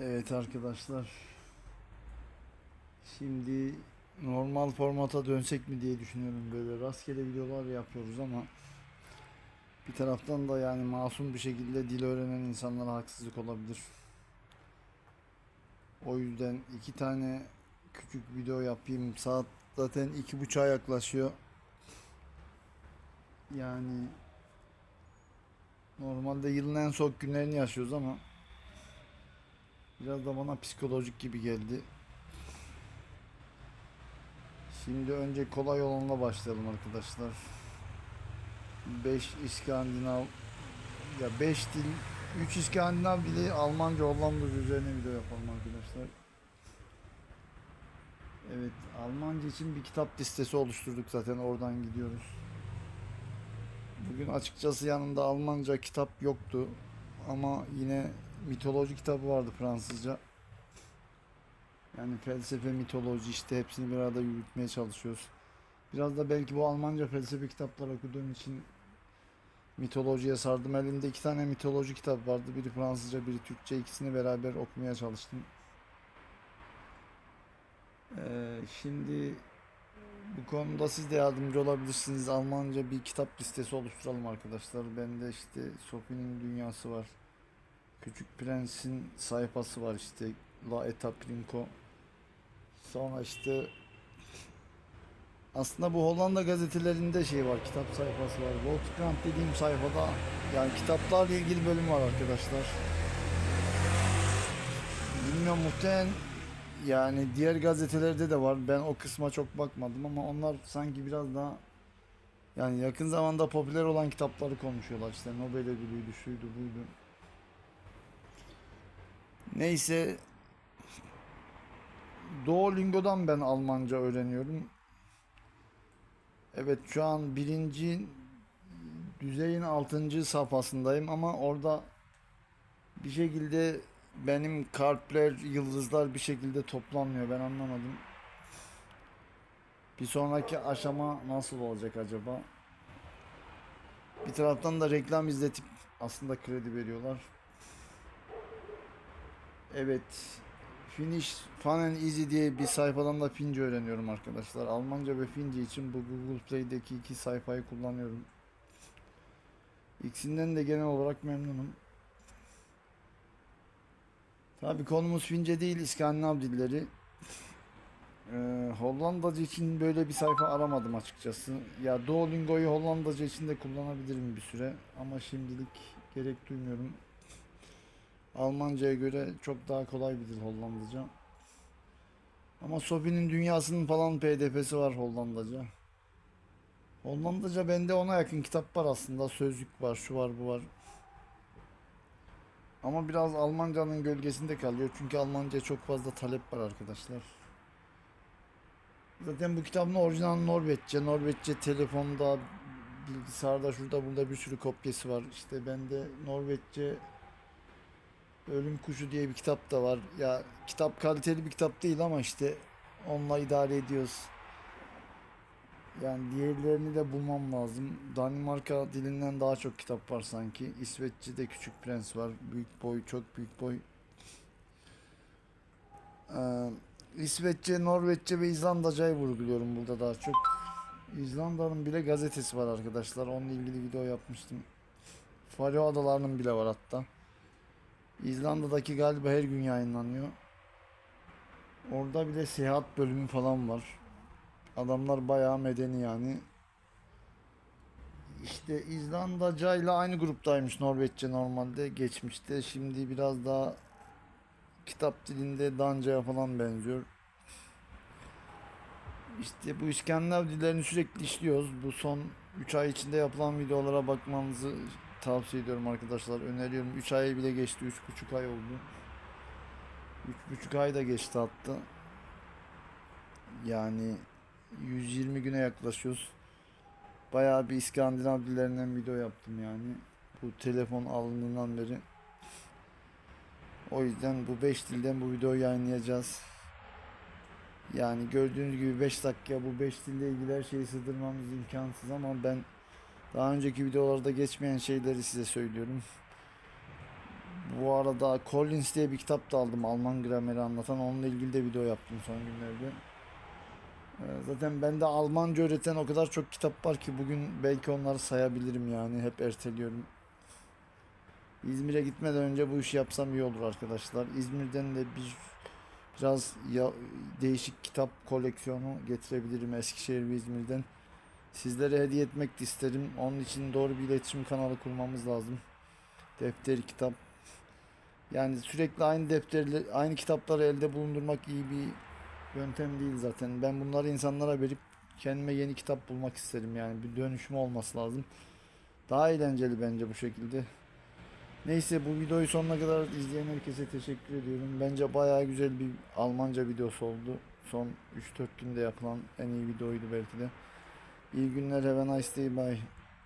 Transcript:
Evet arkadaşlar. Şimdi normal formata dönsek mi diye düşünüyorum. Böyle rastgele videolar yapıyoruz ama bir taraftan da yani masum bir şekilde dil öğrenen insanlara haksızlık olabilir. O yüzden iki tane küçük video yapayım. Saat zaten iki buçuğa yaklaşıyor. Yani normalde yılın en soğuk günlerini yaşıyoruz ama Biraz da bana psikolojik gibi geldi. Şimdi önce kolay olanla başlayalım arkadaşlar. 5 İskandinav ya 5 dil 3 İskandinav dili Almanca Hollandaca üzerine video yapalım arkadaşlar. Evet Almanca için bir kitap listesi oluşturduk zaten oradan gidiyoruz. Bugün açıkçası yanımda Almanca kitap yoktu ama yine mitoloji kitabı vardı Fransızca. Yani felsefe, mitoloji işte hepsini bir arada yürütmeye çalışıyoruz. Biraz da belki bu Almanca felsefe kitapları okuduğum için mitolojiye sardım. Elimde iki tane mitoloji kitabı vardı. Biri Fransızca, biri Türkçe. İkisini beraber okumaya çalıştım. Ee, şimdi bu konuda siz de yardımcı olabilirsiniz. Almanca bir kitap listesi oluşturalım arkadaşlar. Bende işte Sophie'nin Dünyası var. Küçük Prens'in sayfası var işte La Etaprinko. Sonra işte aslında bu Hollanda gazetelerinde şey var, kitap sayfası var. Volkskrant dediğim sayfada yani kitaplarla ilgili bölüm var arkadaşlar. Bilmiyorum muhtemelen yani diğer gazetelerde de var. Ben o kısma çok bakmadım ama onlar sanki biraz daha yani yakın zamanda popüler olan kitapları konuşuyorlar. İşte Nobel ödülüydü, şuydu, buydu. Neyse Duolingo'dan ben Almanca öğreniyorum. Evet şu an birinci düzeyin altıncı safhasındayım ama orada bir şekilde benim kalpler, yıldızlar bir şekilde toplanmıyor. Ben anlamadım. Bir sonraki aşama nasıl olacak acaba? Bir taraftan da reklam izletip aslında kredi veriyorlar. Evet. Finish Fun and Easy diye bir sayfadan da Fince öğreniyorum arkadaşlar. Almanca ve Fince için bu Google Play'deki iki sayfayı kullanıyorum. İkisinden de genel olarak memnunum. Tabi konumuz Fince değil İskandinav dilleri. Ee, Hollandaca için böyle bir sayfa aramadım açıkçası. Ya Duolingo'yu Hollandaca için de kullanabilirim bir süre ama şimdilik gerek duymuyorum. Almanca'ya göre çok daha kolay bir dil Hollandaca. Ama Sophie'nin dünyasının falan PDF'si var Hollandaca. Hollandaca bende ona yakın kitap var aslında. Sözlük var, şu var, bu var. Ama biraz Almanca'nın gölgesinde kalıyor. Çünkü Almanca çok fazla talep var arkadaşlar. Zaten bu kitabın orijinal Norveççe. Norveççe telefonda, bilgisayarda, şurada burada bir sürü kopyası var. İşte bende Norveççe Ölüm Kuşu diye bir kitap da var. Ya kitap kaliteli bir kitap değil ama işte onunla idare ediyoruz. Yani diğerlerini de bulmam lazım. Danimarka dilinden daha çok kitap var sanki. İsveççe'de Küçük Prens var. Büyük boy, çok büyük boy. Ee, İsveççe, Norveççe ve İzlandacayı vurguluyorum burada daha çok. İzlanda'nın bile gazetesi var arkadaşlar. Onunla ilgili video yapmıştım. Faroe Adaları'nın bile var hatta. İzlanda'daki galiba her gün yayınlanıyor. Orada bile seyahat bölümü falan var. Adamlar bayağı medeni yani. İşte İzlandaca ile aynı gruptaymış Norveççe normalde geçmişte. Şimdi biraz daha kitap dilinde Danca'ya falan benziyor. İşte bu İskandinav dillerini sürekli işliyoruz. Bu son 3 ay içinde yapılan videolara bakmanızı tavsiye ediyorum arkadaşlar. Öneriyorum. 3 ay bile geçti. 3,5 ay oldu. 3,5 ay da geçti hatta. Yani 120 güne yaklaşıyoruz. Bayağı bir İskandinav dillerinden video yaptım yani. Bu telefon alındığından beri. O yüzden bu 5 dilden bu videoyu yayınlayacağız. Yani gördüğünüz gibi 5 dakika bu 5 dille ilgili her şeyi sığdırmamız imkansız ama ben daha önceki videolarda geçmeyen şeyleri size söylüyorum. Bu arada Collins diye bir kitap da aldım. Alman grameri anlatan. Onunla ilgili de video yaptım son günlerde. Ee, Zaten bende Almanca öğreten o kadar çok kitap var ki bugün belki onları sayabilirim yani. Hep erteliyorum. İzmir'e gitmeden önce bu işi yapsam iyi olur arkadaşlar. İzmir'den de bir biraz ya, değişik kitap koleksiyonu getirebilirim Eskişehir ve İzmir'den. Sizlere hediye etmek de isterim. Onun için doğru bir iletişim kanalı kurmamız lazım. Defter, kitap. Yani sürekli aynı defterleri, aynı kitapları elde bulundurmak iyi bir yöntem değil zaten. Ben bunları insanlara verip kendime yeni kitap bulmak isterim yani. Bir dönüşüm olması lazım. Daha eğlenceli bence bu şekilde. Neyse bu videoyu sonuna kadar izleyen herkese teşekkür ediyorum. Bence bayağı güzel bir Almanca videosu oldu. Son 3-4 günde yapılan en iyi videoydu belki de. İyi günler, have a nice day, bye.